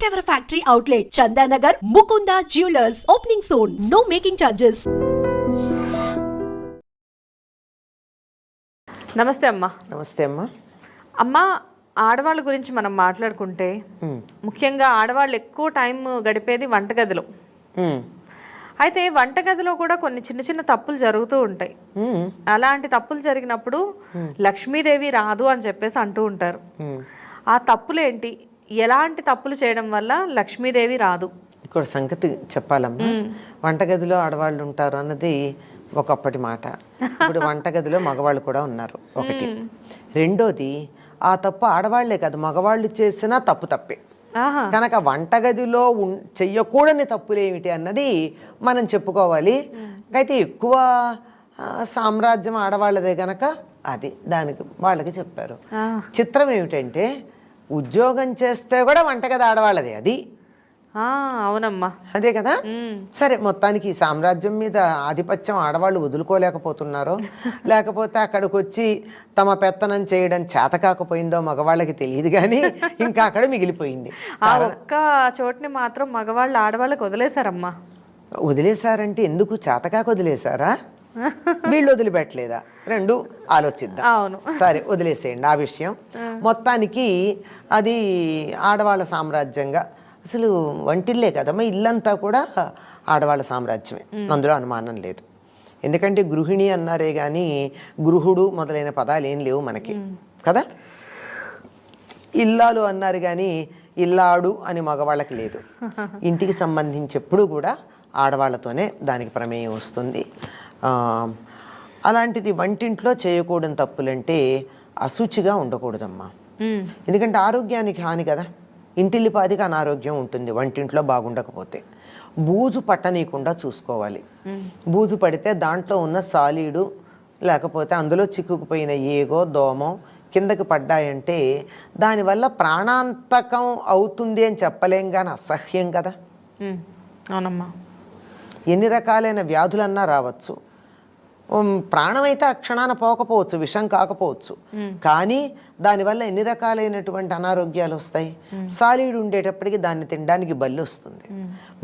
first ever factory outlet, Chandanagar, Mukunda Jewelers, opening soon. No making charges. నమస్తే అమ్మా నమస్తే అమ్మా అమ్మ ఆడవాళ్ళ గురించి మనం మాట్లాడుకుంటే. ముఖ్యంగా ఆడవాళ్ళు ఎక్కువ టైం గడిపేది వంటగదిలో. అయితే వంటగదిలో కూడా కొన్ని చిన్న చిన్న తప్పులు జరుగుతూ ఉంటాయి. అలాంటి తప్పులు జరిగినప్పుడు లక్ష్మీదేవి రాదు అని చెప్పేసి అంటూ ఉంటారు. ఆ తప్పులేంటి ఎలాంటి తప్పులు చేయడం వల్ల లక్ష్మీదేవి రాదు. ఇక్కడ సంగతి చెప్పాలమ్మా. వంటగదిలో ఆడవాళ్ళు ఉంటారు అన్నది ఒకప్పటి మాట. ఇప్పుడు వంటగదిలో మగవాళ్ళు కూడా ఉన్నారు ఒకటి. రెండోది ఆ తప్పు ఆడవాళ్ళే కాదు మగవాళ్ళు చేసినా తప్పు తప్పే. కనుక వంటగదిలో చెయ్యకూడని తప్పులు ఏమిటి అన్నది మనం చెప్పుకోవాలి. అయితే ఎక్కువ సామ్రాజ్యం ఆడవాళ్ళదే గనక అది దానికి వాళ్ళకి చెప్పారు. చిత్రం ఏమిటంటే ఉద్యోగం చేస్తే కూడా వంటగది ఆడవాళ్ళదే అది? అవునమ్మా. అదే కదా. సరే మొత్తానికి ఈ సామ్రాజ్యం మీద ఆధిపత్యం ఆడవాళ్ళు వదులుకోలేకపోతున్నారో. లేకపోతే అక్కడికి వచ్చి తమ పెత్తనం చేయడం చేత కాకపోయిందో మగవాళ్ళకి తెలియదు కానీ ఇంకా అక్కడ మిగిలిపోయింది. ఆ ఒక్క చోటుని మాత్రం మగవాళ్ళు ఆడవాళ్ళకి వదిలేశారమ్మా. వదిలేశారంటే ఎందుకు? చేతకాక వదిలేశారా? వీళ్ళు వదిలిపెట్టలేదా? రెండు ఆలోచిద్దాం. అవును. సరే వదిలేసేయండి. ఆ విషయం. మొత్తానికి అది ఆడవాళ్ళ సామ్రాజ్యంగా అసలు వంటిల్లే కదమ్మా ఇల్లంతా కూడా ఆడవాళ్ళ సామ్రాజ్యమే. అందులో అనుమానం లేదు. ఎందుకంటే గృహిణి అన్నారే కానీ గృహుడు మొదలైన పదాలు ఏం లేవు మనకి. కదా? ఇల్లాలు అన్నారు కానీ ఇల్లాడు అని మగవాళ్ళకి లేదు. ఇంటికి సంబంధించి ఎప్పుడు కూడా ఆడవాళ్ళతోనే దానికి ప్రమేయం వస్తుంది. అలాంటిది వంటింట్లో చేయకూడని తప్పులంటే అశుచిగా ఉండకూడదమ్మా. మ్మ్. ఎందుకంటే ఆరోగ్యానికి హాని కదా. ఇంటిల్లిపాదికి అనారోగ్యం ఉంటుంది వంటింట్లో బాగుండకపోతే. బూజు పట్టనీయకుండా చూసుకోవాలి. బూజు పడితే దాంట్లో ఉన్న సాలీడు లేకపోతే అందులో చిక్కుకుపోయిన ఏగో దోమో కిందకి పడ్డాయంటే దానివల్ల ప్రాణాంతకం అవుతుంది అని చెప్పలేం కానీ అసహ్యం కదా. మ్మ్. అవునమ్మా. ఎన్ని రకాలైన వ్యాధులన్నా రావచ్చు. ప్రాణమైతే ఆ క్షణాన పోకపోవచ్చు విషం కాకపోవచ్చు. కానీ దానివల్ల ఎన్ని రకాలైనటువంటి అనారోగ్యాలు వస్తాయి? సాలీడు ఉండేటప్పటికి దాన్ని తినడానికి బల్లి వస్తుంది.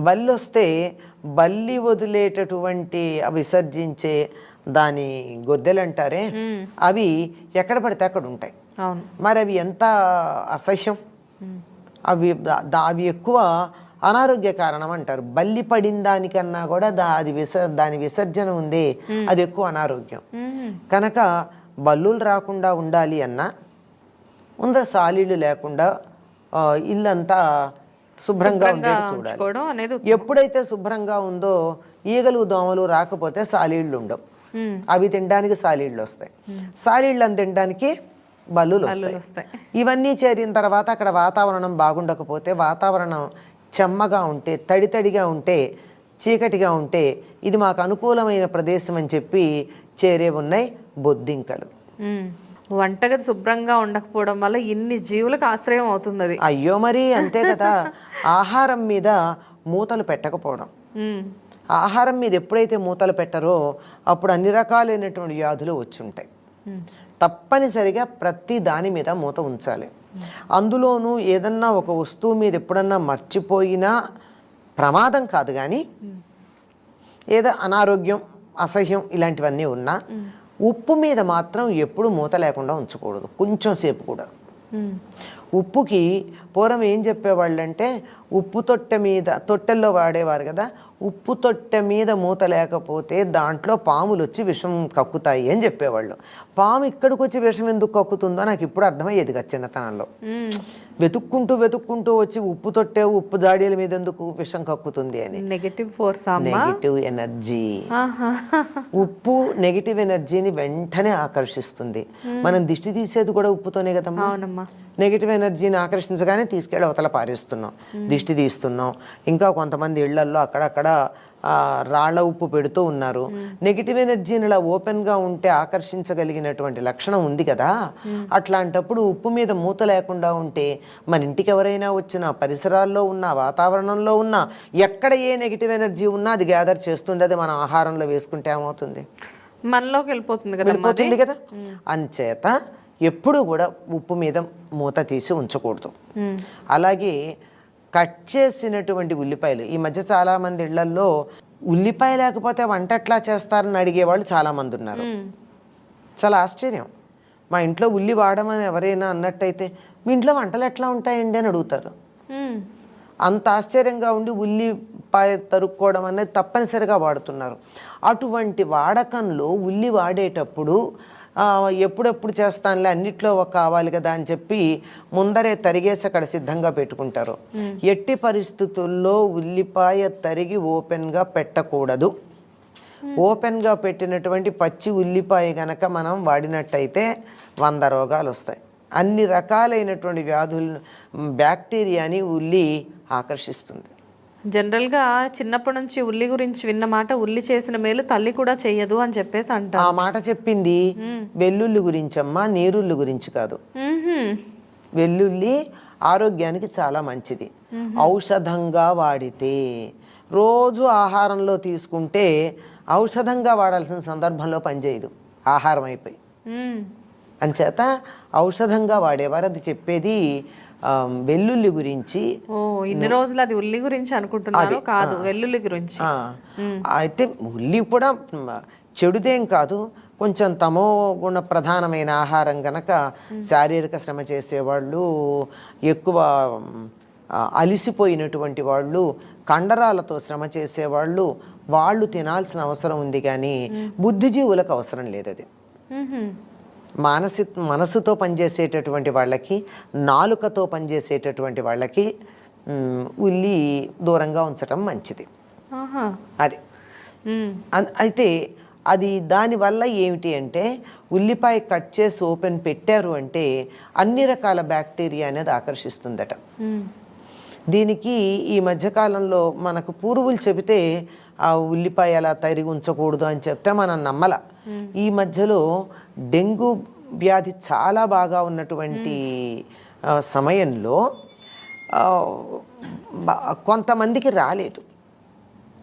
బల్లి వస్తే బల్లి వదిలేటటువంటి విసర్జించే దాని గొద్దెలు అంటారే అవి ఎక్కడ పడితే అక్కడ ఉంటాయి. మరి అవి ఎంత అసహ్యం? అవి అవి ఎక్కువ అనారోగ్య కారణం అంటారు. బల్లి పడిన దానికన్నా కూడా దా అది విస దాని విసర్జన ఉంది. అది ఎక్కువ అనారోగ్యం. కనుక బల్లులు రాకుండా ఉండాలి అన్నా ముందర సాలీళ్ళు లేకుండా ఇల్లంతా శుభ్రంగా ఉండేది చూడాలి. ఎప్పుడైతే శుభ్రంగా ఉందో ఈగలు దోమలు రాకపోతే సాలీళ్ళు ఉండవు. అవి తినడానికి సాలీళ్ళు వస్తాయి. సాలీళ్ళని తినడానికి బల్లులు వస్తాయి. ఇవన్నీ చేరిన తర్వాత అక్కడ వాతావరణం బాగుండకపోతే వాతావరణం చెమ్మగా ఉంటే తడి తడిగా ఉంటే చీకటిగా ఉంటే ఇది మాకు అనుకూలమైన ప్రదేశం అని చెప్పి చేరే ఉన్నాయి బొద్దింకలు. వంటగది శుభ్రంగా ఉండకపోవడం వల్ల ఇన్ని జీవులకు ఆశ్రయం అవుతుంది అయ్యో మరి అంతే కదా. ఆహారం మీద మూతలు పెట్టకపోవడం. ఆహారం మీద ఎప్పుడైతే మూతలు పెట్టరో అప్పుడు అన్ని రకాలైనటువంటి వ్యాధులు వచ్చి ఉంటాయి తప్పనిసరిగా ప్రతి దాని మీద మూత ఉంచాలి. అందులోనూ ఏదన్నా ఒక వస్తువు మీద ఎప్పుడన్నా మర్చిపోయినా ప్రమాదం కాదు కానీ ఏదో అనారోగ్యం అసహ్యం ఇలాంటివన్నీ ఉన్నా ఉప్పు మీద మాత్రం ఎప్పుడు మూత లేకుండా ఉంచకూడదు. కొంచెం సేపు కూడా. ఉప్పుకి పూర్వం ఏం చెప్పేవాళ్ళు అంటే ఉప్పు తొట్టె మీద తొట్టెల్లో వాడేవారు కదా ఉప్పు తొట్టె మీద మూత లేకపోతే దాంట్లో పాములు వచ్చి విషం కక్కుతాయి అని చెప్పేవాళ్ళు. పాము ఇక్కడికి వచ్చి విషం ఎందుకు కక్కుతుందో నాకు ఇప్పుడు అర్థమయ్యేది చిన్నతనంలో. వెతుక్కుంటూ వెతుక్కుంటూ వచ్చి ఉప్పు తొట్టె ఉప్పు జాడీల మీద ఎందుకు విషం కక్కుతుంది అని. Negative force negative energy. ఉప్పు నెగిటివ్ ఎనర్జీని వెంటనే ఆకర్షిస్తుంది. మనం దిష్టి తీసేది కూడా ఉప్పుతోనే కదమ్మా. నెగిటివ్ ఎనర్జీని ఆకర్షించగానే తీసుకెళ్ళి అవతల పారేస్తున్నాం. దిష్టి తీస్తున్నాం. ఇంకా కొంతమంది ఇళ్ళల్లో అక్కడక్కడ రాళ్ళ ఉప్పు పెడుతూ ఉన్నారు. నెగిటివ్ ఎనర్జీని ఇలా ఓపెన్గా ఉంటే ఆకర్షించగలిగినటువంటి లక్షణం ఉంది కదా. అట్లాంటప్పుడు ఉప్పు మీద మూత లేకుండా ఉంటే మన ఇంటికి ఎవరైనా వచ్చినా పరిసరాల్లో ఉన్న వాతావరణంలో ఉన్న ఎక్కడ ఏ నెగిటివ్ ఎనర్జీ ఉన్నా అది గ్యాదర్ చేస్తుంది. అది మనం ఆహారంలో వేసుకుంటే ఏమవుతుంది? మనలోకి వెళ్ళిపోతుంది కదా వెళ్ళిపోతుంది కదా. అంచేత ఎప్పుడు కూడా ఉప్పు మీద మూత తీసి ఉంచకూడదు. అలాగే కట్ చేసినటువంటి ఉల్లిపాయలు. ఈ మధ్య చాలామంది ఇళ్ళల్లో ఉల్లిపాయ లేకపోతే వంట ఎట్లా చేస్తారని అడిగేవాళ్ళు చాలామంది ఉన్నారు. చాలా ఆశ్చర్యం. మా ఇంట్లో ఉల్లి వాడమని ఎవరైనా అన్నట్టయితే మీ ఇంట్లో వంటలు ఎట్లా ఉంటాయండి? అని అడుగుతారు. అంత ఆశ్చర్యంగా ఉండి ఉల్లిపాయ తరుక్కోవడం అనేది తప్పనిసరిగా వాడుతున్నారు. అటువంటి వాడకంలో ఉల్లి వాడేటప్పుడు ఎప్పుడెప్పుడు చేస్తానులే అన్నిట్లో ఒక కావాలి కదా అని చెప్పి ముందరే తరిగేసి అక్కడ సిద్ధంగా పెట్టుకుంటారు. ఎట్టి పరిస్థితుల్లో ఉల్లిపాయ తరిగి ఓపెన్గా పెట్టకూడదు. ఓపెన్గా పెట్టినటువంటి పచ్చి ఉల్లిపాయ గనక మనం వాడినట్టయితే వంద రోగాలు వస్తాయి. అన్ని రకాలైనటువంటి వ్యాధులను బ్యాక్టీరియాని ఉల్లి ఆకర్షిస్తుంది. జనరల్గా చిన్నప్పటి నుంచి ఉల్లి గురించి విన్న మాట ఉల్లి చేసిన మేలు తల్లి కూడా చెయ్యదు అని చెప్పేసి ఆ అంటారు మాట చెప్పింది వెల్లుల్లి గురించమ్మా నీరుల్లి గురించి కాదు. వెల్లుల్లి ఆరోగ్యానికి చాలా మంచిది. ఔషధంగా వాడితే రోజు ఆహారంలో తీసుకుంటే ఔషధంగా వాడాల్సిన సందర్భంలో పనిచేయదు ఆహారం అయిపోయి. అంచేత ఔషధంగా వాడేవారు. అది చెప్పేది ఆ, వెల్లుల్లి గురించి ఇన్ని రోజులు అది ఉల్లి గురించి అనుకుంటున్నారు కాదు వెల్లుల్లి గురించి. అయితే ఉల్లి కూడా చెడుదేం కాదు. కొంచెం తమో గుణ ప్రధానమైన ఆహారం గనక శారీరక శ్రమ చేసేవాళ్ళు ఎక్కువ అలిసిపోయినటువంటి వాళ్ళు కండరాలతో శ్రమ చేసేవాళ్ళు వాళ్ళు తినాల్సిన అవసరం ఉంది కానీ బుద్ధిజీవులకు అవసరం లేదు అది. మానసి మనసుతో పనిచేసేటటువంటి వాళ్ళకి నాలుకతో పనిచేసేటటువంటి వాళ్ళకి ఉల్లి దూరంగా ఉంచటం మంచిది. అది. అయితే అది దానివల్ల ఏమిటి అంటే ఉల్లిపాయ కట్ చేసి ఓపెన్ పెట్టారు అంటే అన్ని రకాల బ్యాక్టీరియా అనేది ఆకర్షిస్తుందట. దీనికి ఈ మధ్యకాలంలో మనకు పూర్వులు చెబితే ఆ ఉల్లిపాయ అలా తరిగి ఉంచకూడదు అని చెప్తే మనం నమ్మల. ఈ మధ్యలో డెంగ్యూ వ్యాధి చాలా బాగా ఉన్నటువంటి సమయంలో కొంతమందికి రాలేదు.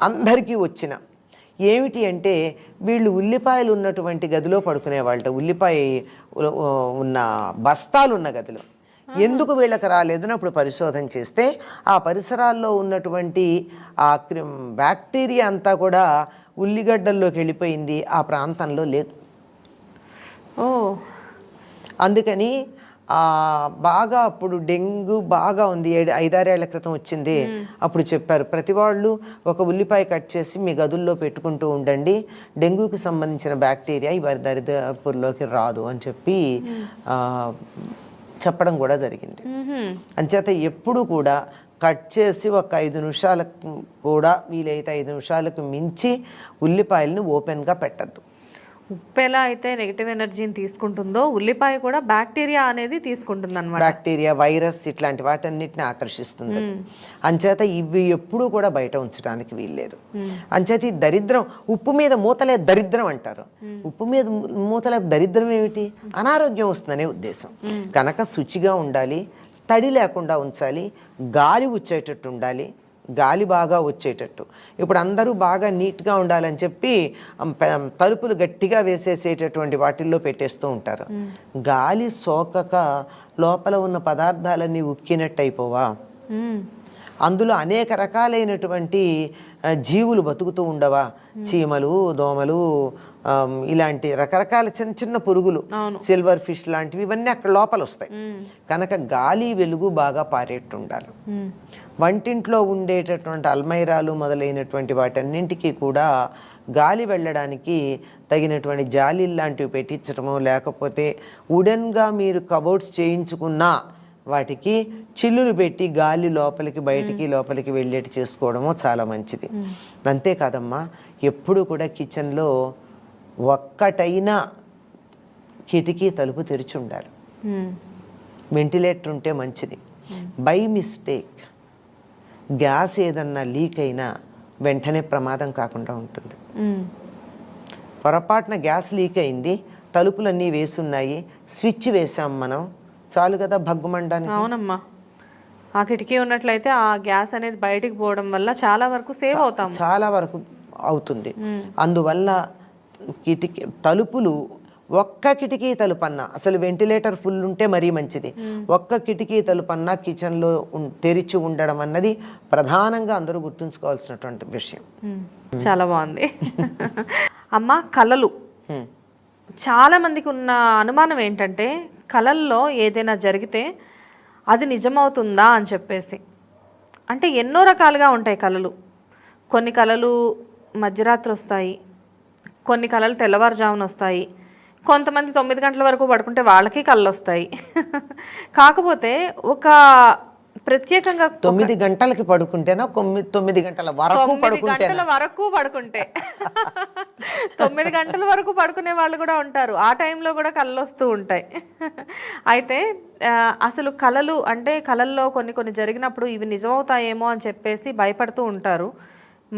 అందరికీ వచ్చిన. ఏమిటి అంటే వీళ్ళు ఉల్లిపాయలు ఉన్నటువంటి గదిలో పడుకునేవాళ్ళట ఉల్లిపాయ ఉన్న బస్తాలు ఉన్న గదిలో. ఎందుకు వీళ్ళకి రాలేదని అప్పుడు పరిశోధన చేస్తే ఆ పరిసరాల్లో ఉన్నటువంటి ఆ క్రి- బ్యాక్టీరియా అంతా కూడా ఉల్లిగడ్డల్లోకి వెళ్ళిపోయింది ఆ ప్రాంతంలో లేదు. ఓ. అందుకని బాగా అప్పుడు డెంగ్యూ బాగా ఉంది. ఏడు ఐదారేళ్ళ క్రితం వచ్చింది. అప్పుడు చెప్పారు ప్రతి వాళ్ళు ఒక ఉల్లిపాయ కట్ చేసి మీ గదుల్లో పెట్టుకుంటూ ఉండండి. డెంగ్యూకి సంబంధించిన బ్యాక్టీరియా ఈ దరిదాపుల్లోకి రాదు అని చెప్పి చెప్పడం కూడా జరిగింది. అంచేత ఎప్పుడు కూడా కట్ చేసి ఒక ఐదు నిమిషాలకు కూడా వీలైతే ఐదు నిమిషాలకు మించి ఉల్లిపాయలని ఓపెన్గా పెట్టద్దు. ఉప్పు ఎలా అయితే నెగిటివ్ ఎనర్జీని తీసుకుంటుందో ఉల్లిపాయ కూడా బ్యాక్టీరియా అనేది తీసుకుంటుంది అనమాట బ్యాక్టీరియా వైరస్ ఇట్లాంటి వాటన్నిటిని ఆకర్షిస్తుంది. అంచేత ఇవి ఎప్పుడూ కూడా బయట ఉంచడానికి వీల్లేదు. అంచేత ఈ దరిద్రం ఉప్పు మీద మూతలే దరిద్రం అంటారు. ఉప్పు మీద మూతలే దరిద్రం ఏమిటి? అనారోగ్యం వస్తుందనే ఉద్దేశం. కనుక శుచిగా ఉండాలి తడి లేకుండా ఉంచాలి గాలి వచ్చేటట్టు ఉండాలి గాలి బాగా వచ్చేటట్టు. ఇప్పుడు అందరూ బాగా నీట్గా ఉండాలని చెప్పి తలుపులు గట్టిగా వేసేసేటటువంటి వాటిల్లో పెట్టేస్తూ ఉంటారు. గాలి సోకక లోపల ఉన్న పదార్థాలన్నీ ఉక్కినట్టు అయిపోవా. అందులో అనేక రకాలైనటువంటి జీవులు బతుకుతూ ఉండవా? చీమలు దోమలు ఇలాంటి రకరకాల చిన్న చిన్న పురుగులు సిల్వర్ ఫిష్ లాంటివి ఇవన్నీ అక్కడ లోపల వస్తాయి కనుక గాలి వెలుగు బాగా పారేట్టు ఉండాలి. వంటింట్లో ఉండేటటువంటి అల్మైరాలు మొదలైనటువంటి వాటన్నింటికి కూడా గాలి వెళ్ళడానికి తగినటువంటి జాలి లాంటివి పెట్టించడమో లేకపోతే వుడెన్గా మీరు కబోర్డ్స్ చేయించుకున్నా వాటికి చిల్లులు పెట్టి గాలి లోపలికి బయటికి లోపలికి వెళ్ళేటి చేసుకోవడమో చాలా మంచిది. అంతేకాదమ్మా ఎప్పుడు కూడా కిచెన్లో ఒక్కటైనా కిటికీ తలుపు తెరిచి ఉండాలి. వెంటిలేటర్ ఉంటే మంచిది. బై మిస్టేక్ గ్యాస్ ఏదన్నా లీక్ అయినా వెంటనే ప్రమాదం కాకుండా ఉంటుంది. పొరపాటున గ్యాస్ లీక్ అయింది తలుపులన్నీ వేసున్నాయి స్విచ్ వేసాం మనం. చాలు కదా భగ్గుమండానికి. అవునమ్మా. ఆ కిటికీ ఉన్నట్లయితే ఆ గ్యాస్ అనేది బయటికి పోవడం వల్ల చాలా వరకు సేవ్ అవుతాం. చాలా వరకు అవుతుంది. అందువల్ల కిటికీ తలుపులు ఒక్క కిటికీ తలుపన్నా అసలు వెంటిలేటర్ ఫుల్ ఉంటే మరీ మంచిది. ఒక్క కిటికీ తలుపన్నా కిచెన్లో ఉం- తెరిచి ఉండడం అన్నది ప్రధానంగా అందరూ గుర్తుంచుకోవాల్సినటువంటి విషయం. చాలా బాగుంది. అమ్మ కళలు. చాలా మందికి ఉన్న అనుమానం ఏంటంటే కళల్లో ఏదైనా జరిగితే అది నిజమవుతుందా అని చెప్పేసి. అంటే ఎన్నో రకాలుగా ఉంటాయి కళలు. కొన్ని కళలు మధ్యరాత్రి వస్తాయి కొన్ని కళలు తెల్లవారుజామున వస్తాయి. కొంతమంది తొమ్మిది గంటల వరకు పడుకుంటే వాళ్ళకి కళ్ళు వస్తాయి కాకపోతే ఒక ప్రత్యేకంగా తొమ్మిది గంటలకి పడుకుంటేనా? తొమ్మిది గంటల వరకు గంటల వరకు పడుకుంటే. తొమ్మిది గంటల వరకు పడుకునే వాళ్ళు కూడా ఉంటారు. ఆ టైంలో కూడా కళ్ళు వస్తూ ఉంటాయి. అయితే అసలు కళలు అంటే కళల్లో కొన్ని కొన్ని జరిగినప్పుడు ఇవి నిజమవుతాయేమో అని చెప్పేసి భయపడుతూ ఉంటారు.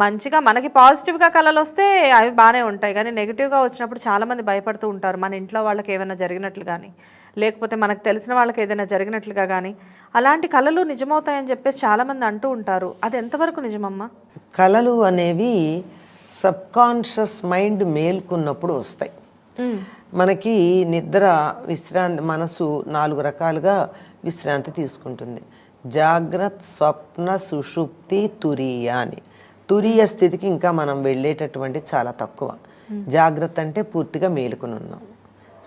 మంచిగా మనకి పాజిటివ్గా కళలు వస్తే అవి బాగానే ఉంటాయి. కానీ నెగిటివ్గా వచ్చినప్పుడు చాలామంది భయపడుతూ ఉంటారు. మన ఇంట్లో వాళ్ళకి ఏమైనా జరిగినట్లు కానీ లేకపోతే మనకు తెలిసిన వాళ్ళకి ఏదైనా జరిగినట్లుగా కానీ అలాంటి కళలు నిజమవుతాయని చెప్పేసి చాలామంది అంటూ ఉంటారు. అది ఎంతవరకు నిజమమ్మా? కళలు అనేవి సబ్కాన్షియస్ మైండ్ మేల్కున్నప్పుడు వస్తాయి. మనకి నిద్ర విశ్రాంతి మనసు నాలుగు రకాలుగా విశ్రాంతి తీసుకుంటుంది. జాగ్రత్త స్వప్న సుషుప్తి తురీయ అని. తురీయ స్థితికి ఇంకా మనం వెళ్ళేటటువంటి చాలా తక్కువ. జాగ్రత్త అంటే పూర్తిగా మేలుకుని ఉన్నాం.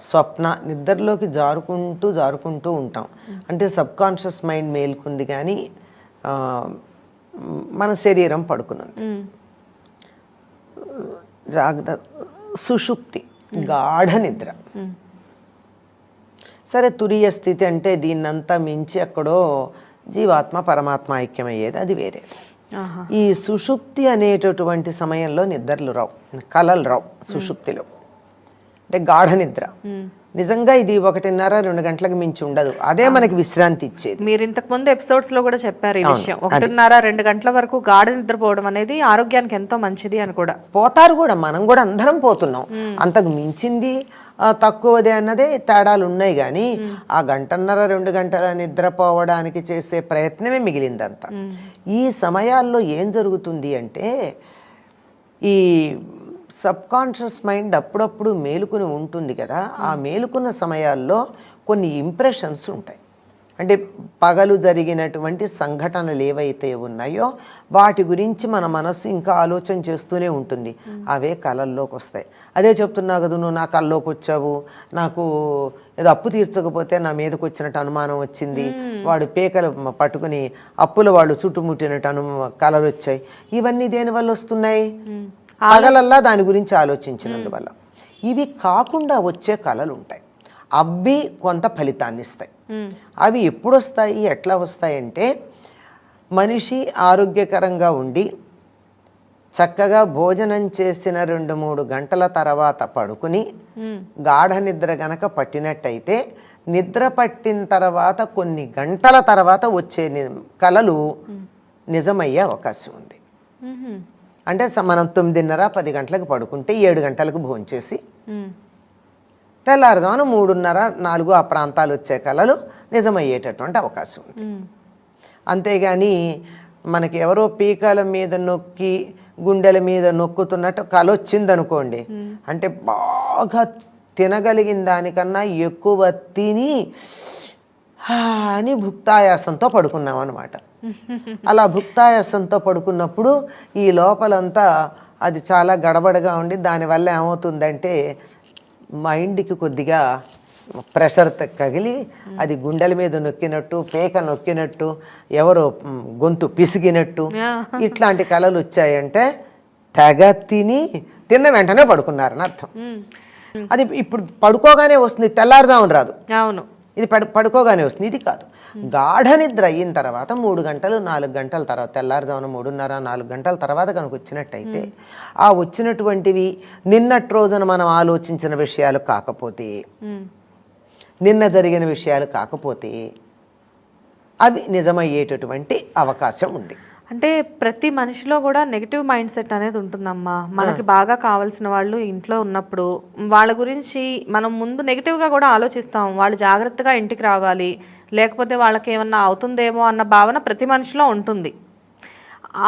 స్వప్న నిద్రలోకి జారుకుంటూ జారుకుంటూ ఉంటాం. అంటే సబ్కాన్షియస్ మైండ్ మేల్కుంది కానీ మన శరీరం పడుకున్నది ఉమ్. జాగ్రత్త సుషుప్తి గాఢ నిద్ర. సరే తురియ స్థితి అంటే దీన్నంతా మించి ఎక్కడో జీవాత్మ పరమాత్మ ఐక్యమయ్యేది అది వేరే ఆహా ఈ సుషుప్తి అనేటటువంటి సమయంలో నిద్రలు రావు కలలు రావు సుషుప్తిలో. అంటే గాఢ నిద్ర. నిజంగా ఇది ఒకటిన్నర రెండు గంటలకు మించి ఉండదు. అదే మనకి విశ్రాంతి ఇచ్చేది. మీరు ఇంతకు ముందు ఎపిసోడ్స్లో కూడా చెప్పారు ఈ విషయం. ఒకటిన్నర రెండు గంటల వరకు గాఢ నిద్రపోవడం అనేది ఆరోగ్యానికి ఎంతో మంచిది అని కూడా. పోతారు కూడా. మనం కూడా అందరం పోతున్నాం. అంతకు మించింది తక్కువది అన్నదే తేడాలు ఉన్నాయి కానీ ఆ గంటన్నర రెండు గంటల నిద్రపోవడానికి చేసే ప్రయత్నమే మిగిలిందంతా. ఈ సమయాల్లో ఏం జరుగుతుంది అంటే ఈ సబ్కాన్షియస్ మైండ్ అప్పుడప్పుడు మేలుకుని ఉంటుంది కదా ఆ మేలుకున్న సమయాల్లో కొన్ని ఇంప్రెషన్స్ ఉంటాయి. అంటే పగలు జరిగినటువంటి సంఘటనలు ఏవైతే ఉన్నాయో వాటి గురించి మన మనసు ఇంకా ఆలోచన చేస్తూనే ఉంటుంది. అవే కళల్లోకి వస్తాయి అదే చెప్తున్నావు కదా నువ్వు నా కల్లోకి వచ్చావు. నాకు ఏదో అప్పు తీర్చకపోతే నా మీదకి వచ్చినట్టు అనుమానం వచ్చింది. వాడు పీకలు పట్టుకుని అప్పుల వాళ్ళు చుట్టుముట్టినట్టు అను కళలు వచ్చాయి. ఇవన్నీ దేని వల్ల వస్తున్నాయి? పగలల్లా దాని గురించి ఆలోచించినందువల్ల. ఇవి కాకుండా వచ్చే కళలు ఉంటాయి. అవి కొంత ఫలితాన్ని ఇస్తాయి. అవి ఎప్పుడు వస్తాయి? ఎట్లా వస్తాయంటే మనిషి ఆరోగ్యకరంగా ఉండి చక్కగా భోజనం చేసిన రెండు మూడు గంటల తర్వాత పడుకుని. గాఢ నిద్ర గనక పట్టినట్టయితే నిద్ర పట్టిన తర్వాత కొన్ని గంటల తర్వాత వచ్చే కలలు నిజమయ్యే అవకాశం ఉంది. అంటే మనం తొమ్మిదిన్నర పది గంటలకు పడుకుంటే ఏడు గంటలకు భోంచేసి. తెల్లారుజామున మూడున్నర నాలుగు ఆ ప్రాంతాలు వచ్చే కళలు నిజమయ్యేటటువంటి అవకాశం ఉంది. అంతేగాని మనకి ఎవరో పీకల మీద నొక్కి గుండెల మీద నొక్కుతున్నట్టు కళ వచ్చిందనుకోండి అంటే బాగా తినగలిగిన దానికన్నా ఎక్కువ తిని "హా" అని భుక్తాయాసంతో పడుకున్నాం అనమాట అలా భుక్తాయాసంతో పడుకున్నప్పుడు ఈ లోపలంతా అది చాలా గడబడగా ఉండి దానివల్ల ఏమవుతుందంటే మైండ్కి కొద్దిగా ప్రెషర్ తగిలి అది గుండెల మీద నొక్కినట్టు పేక నొక్కినట్టు ఎవరో గొంతు పిసిగినట్టు ఇట్లాంటి కళలు వచ్చాయంటే తెగ తిని తిన్న వెంటనే పడుకున్నారని అర్థం. అది ఇప్పుడు పడుకోగానే వస్తుంది తెల్లారుదామని రాదు. అవును. ఇది పడు పడుకోగానే వస్తుంది ఇది కాదు. గాఢ నిద్ర అయిన తర్వాత మూడు గంటలు నాలుగు గంటల తర్వాత తెల్లారుజామున మూడున్నర నాలుగు గంటల తర్వాత కనుక వచ్చినట్టయితే ఆ వచ్చినటువంటివి నిన్నటి రోజున మనం ఆలోచించిన విషయాలు కాకపోతే. నిన్న జరిగిన విషయాలు కాకపోతే అవి నిజమయ్యేటటువంటి అవకాశం ఉంది. అంటే ప్రతి మనిషిలో కూడా నెగిటివ్ మైండ్ సెట్ అనేది ఉంటుందమ్మా. మనకి బాగా కావాల్సిన వాళ్ళు ఇంట్లో ఉన్నప్పుడు వాళ్ళ గురించి మనం ముందు నెగిటివ్గా కూడా ఆలోచిస్తాం. వాళ్ళు జాగ్రత్తగా ఇంటికి రావాలి. లేకపోతే వాళ్ళకి ఏమన్నా అవుతుందేమో అన్న భావన ప్రతి మనిషిలో ఉంటుంది.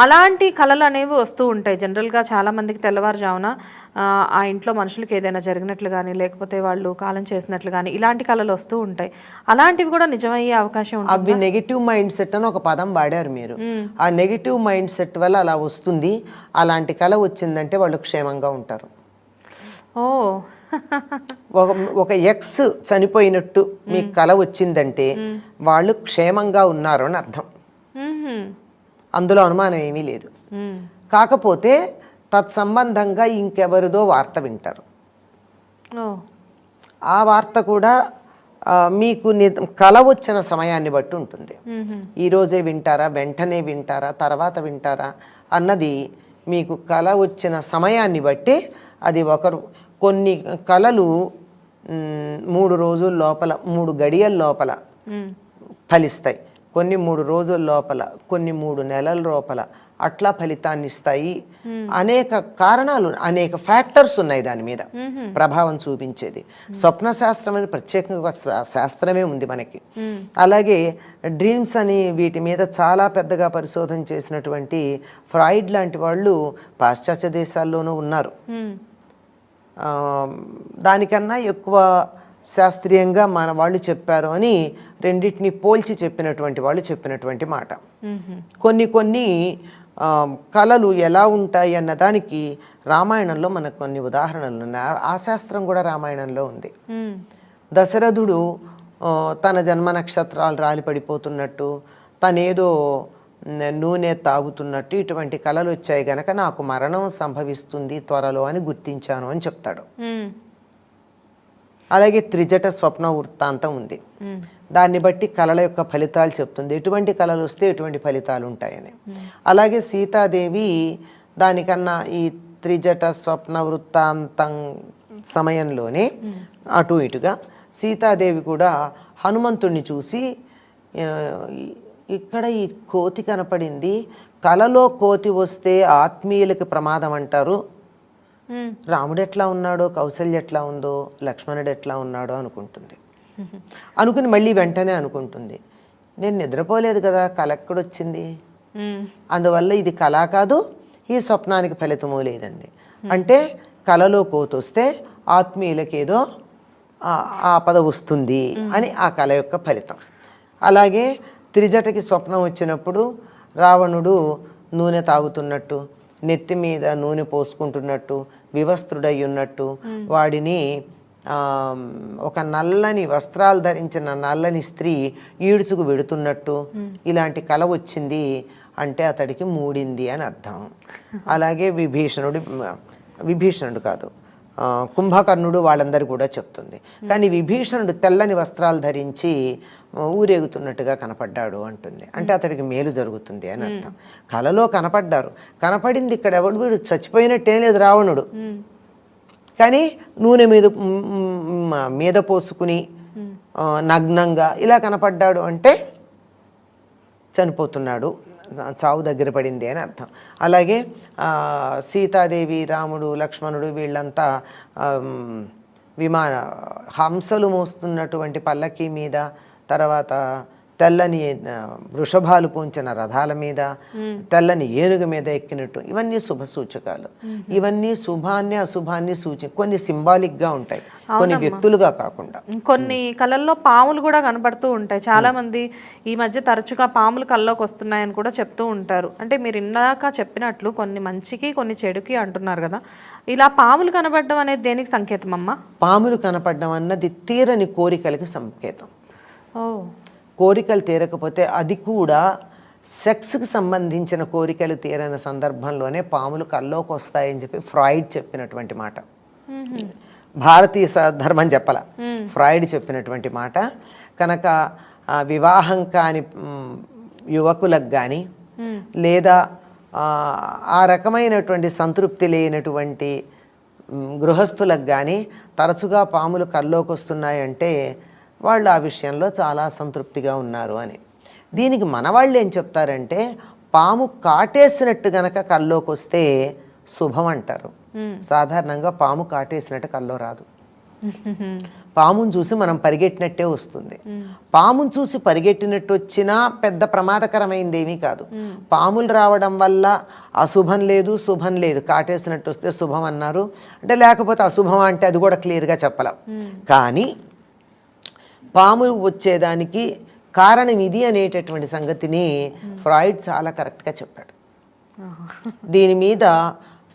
అలాంటి కళలు అనేవి వస్తూ ఉంటాయి. జనరల్గా చాలామందికి తెల్లవారుజామున ఆ, ఇంట్లో మనుషులకి ఏదైనా జరిగినట్లు కానీ లేకపోతే వాళ్ళు కాలం చేసినట్లు కానీ ఇలాంటి కళలు వస్తూ ఉంటాయి. అలాంటివి కూడా నిజమయ్యే అవకాశం ఉంటుంది? అవి నెగిటివ్ మైండ్ సెట్ అని ఒక పదం వాడారు మీరు. ఆ నెగిటివ్ మైండ్ సెట్ వల్ల అలా వస్తుంది. అలాంటి కళ వచ్చిందంటే వాళ్ళు క్షేమంగా ఉంటారు. ఓ. ఒక ఒక ఎక్స్ చనిపోయినట్టు మీకు కళ వచ్చిందంటే వాళ్ళు క్షేమంగా ఉన్నారు అని అర్థం. అందులో అనుమానం ఏమీ లేదు. కాకపోతే తత్సంబంధంగా ఇంకెవరిదో వార్త వింటారు ఆ వార్త కూడా మీకు ని- కల వచ్చిన సమయాన్ని బట్టి ఉంటుంది మ్మ్హ్మ్. ఈ రోజే వింటారా వెంటనే వింటారా తర్వాత వింటారా అన్నది మీకు కళ వచ్చిన సమయాన్ని బట్టి అది ఒకరు కొన్ని కళలు మూడు రోజుల లోపల మూడు గడియల లోపల. ఫలిస్తాయి కొన్ని మూడు రోజుల లోపల కొన్ని మూడు నెలల లోపల అట్లా ఫలితాన్ని ఇస్తాయి. అనేక కారణాలు అనేక ఫ్యాక్టర్స్ ఉన్నాయి దాని మీద. ప్రభావం చూపించేది. స్వప్న శాస్త్రం అని ప్రత్యేకంగా శాస్త్రమే ఉంది మనకి. అలాగే డ్రీమ్స్ అని వీటి మీద చాలా పెద్దగా పరిశోధన చేసినటువంటి ఫ్రాయిడ్ లాంటి వాళ్ళు పాశ్చాత్య దేశాల్లోనూ ఉన్నారు. దానికన్నా ఎక్కువ శాస్త్రీయంగా మన వాళ్ళు చెప్పారు అని రెండింటిని పోల్చి చెప్పినటువంటి వాళ్ళు చెప్పినటువంటి మాట. కొన్ని కొన్ని కళలు ఎలా ఉంటాయి అన్న దానికి రామాయణంలో మనకు కొన్ని ఉదాహరణలు ఉన్నాయి ఆ- శాస్త్రం కూడా రామాయణంలో ఉంది. దశరథుడు తన జన్మ నక్షత్రాలు రాలి పడిపోతున్నట్టు తనేదో నూనె తాగుతున్నట్టు ఇటువంటి కళలు వచ్చాయి గనక నాకు మరణం సంభవిస్తుంది త్వరలో అని గుర్తించాను అని చెప్తాడు. అలాగే త్రిజట స్వప్న వృత్తాంతం ఉంది. దాన్ని బట్టి కళల యొక్క ఫలితాలు చెప్తుంది. ఎటువంటి కళలు వస్తే ఎటువంటి ఫలితాలు ఉంటాయని. అలాగే సీతాదేవి దానికన్నా ఈ త్రిజట స్వప్న వృత్తాంతం సమయంలోనే అటు ఇటుగా సీతాదేవి కూడా హనుమంతుణ్ణి చూసి ఇక్కడ ఈ కోతి కనపడింది. కలలో కోతి వస్తే ఆత్మీయులకి ప్రమాదం అంటారు. రాముడు ఎట్లా ఉన్నాడో కౌసల్య ఎట్లా ఉందో లక్ష్మణుడు ఎట్లా ఉన్నాడో అనుకుంటుంది. అనుకుని మళ్ళీ వెంటనే అనుకుంటుంది. నేను నిద్రపోలేదు కదా కళ ఎక్కడొచ్చింది? మ్మ్. అందువల్ల ఇది కళ కాదు ఈ స్వప్నానికి ఫలితము లేదండి అంటే కళలో కోతొస్తే ఆత్మీయులకి ఏదో ఆ- ఆపద వస్తుంది అని ఆ కళ యొక్క ఫలితం. అలాగే త్రిజటకి స్వప్నం వచ్చినప్పుడు రావణుడు నూనె తాగుతున్నట్టు నెత్తి మీద నూనె పోసుకుంటున్నట్టు వివస్త్రుడై ఉన్నట్టు వాడిని ఒక నల్లని వస్త్రాలు ధరించిన నల్లని స్త్రీ ఈడ్చుకు వెడుతున్నట్టు ఇలాంటి కళ వచ్చింది అంటే అతడికి మూడింది అని అర్థం. అలాగే విభీషణుడు విభీషణుడు కాదు. కుంభకర్ణుడు వాళ్ళందరూ కూడా చెప్తుంది. కానీ విభీషణుడు తెల్లని వస్త్రాలు ధరించి ఊరేగుతున్నట్టుగా కనపడ్డాడు అంటుంది. అంటే అతడికి మేలు జరుగుతుంది అని అర్థం. కలలో కనపడ్డారు. కనపడింది ఇక్కడ ఎవడు వీడు? చచ్చిపోయినట్టే లేదు రావణుడు. కానీ నూనె మీద మీద పోసుకుని నగ్నంగా ఇలా కనపడ్డాడు అంటే చనిపోతున్నాడు. చావు దగ్గర పడింది అని అర్థం. అలాగే సీతాదేవి రాముడు లక్ష్మణుడు వీళ్ళంతా విమాన హంసలు మోస్తున్నటువంటి పల్లకి మీద తర్వాత తెల్లని వృషభాలు పూంచిన రథాల మీద తెల్లని ఏనుగు మీద ఎక్కినట్టు. ఇవన్నీ శుభ సూచకాలు. ఇవన్నీ శుభాన్ని అశుభాన్ని సూచి కొన్ని symbolic గా ఉంటాయి. కొన్ని వ్యక్తులుగా కాకుండా. కొన్ని కళల్లో పాములు కూడా కనబడుతూ ఉంటాయి. చాలా మంది ఈ మధ్య తరచుగా పాములు కల్లోకి వస్తున్నాయని కూడా చెప్తూ ఉంటారు. అంటే మీరు ఇందాక చెప్పినట్లు కొన్ని మంచికి కొన్ని చెడుకి అంటున్నారు కదా. ఇలా పాములు కనబడడం అనేది దేనికి సంకేతం అమ్మా పాములు కనపడడం అన్నది తీరని కోరికలకి సంకేతం. ఓ. కోరికలు తీరకపోతే అది కూడా సెక్స్కి సంబంధించిన కోరికలు తీరని సందర్భంలోనే పాములు కల్లోకి వస్తాయని చెప్పి ఫ్రాయిడ్ చెప్పినటువంటి మాట. భారతీయ ధర్మం చెప్పాల. ఫ్రాయిడ్ చెప్పినటువంటి మాట. కనుక వివాహం కాని యువకులకు కానీ లేదా ఆ, రకమైనటువంటి సంతృప్తి లేనటువంటి గృహస్థులకు కానీ తరచుగా పాములు కల్లోకి వస్తున్నాయంటే వాళ్ళు ఆ విషయంలో చాలా సంతృప్తిగా ఉన్నారు అని. దీనికి మన వాళ్ళు ఏం చెప్తారంటే పాము కాటేసినట్టు గనక కల్లోకి వస్తే శుభం అంటారు. సాధారణంగా పాము కాటేసినట్టు కల్లో రాదు. పాముని చూసి మనం పరిగెట్టినట్టే వస్తుంది. పాముని చూసి పరిగెట్టినట్టు వచ్చినా పెద్ద ప్రమాదకరమైంది ఏమీ కాదు పాములు రావడం వల్ల అశుభం లేదు శుభం లేదు. కాటేసినట్టు వస్తే శుభం అన్నారు. అంటే లేకపోతే అశుభం అంటే అది కూడా క్లియర్గా చెప్పలేం. కానీ పాములు వచ్చేదానికి కారణం ఇది అనేటటువంటి సంగతిని ఫ్రాయిడ్ చాలా కరెక్ట్గా చెప్పాడు. దీని మీద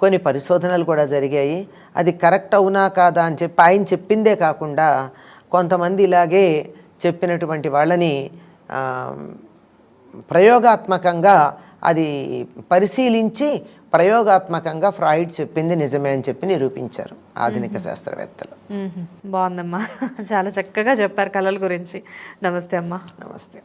కొన్ని పరిశోధనలు కూడా జరిగాయి. అది కరెక్ట్ అవునా కాదా అని చెప్పి ఆయన చెప్పిందే కాకుండా కొంతమంది ఇలాగే చెప్పినటువంటి వాళ్ళని ప్రయోగాత్మకంగా అది పరిశీలించి ప్రయోగాత్మకంగా ఫ్రాయిడ్ చెప్పింది నిజమే అని చెప్పి నిరూపించారు ఆధునిక శాస్త్రవేత్తలు. మ్మ్. బాగుందమ్మా. చాలా చక్కగా చెప్పారు కళల గురించి. నమస్తే అమ్మా. నమస్తే.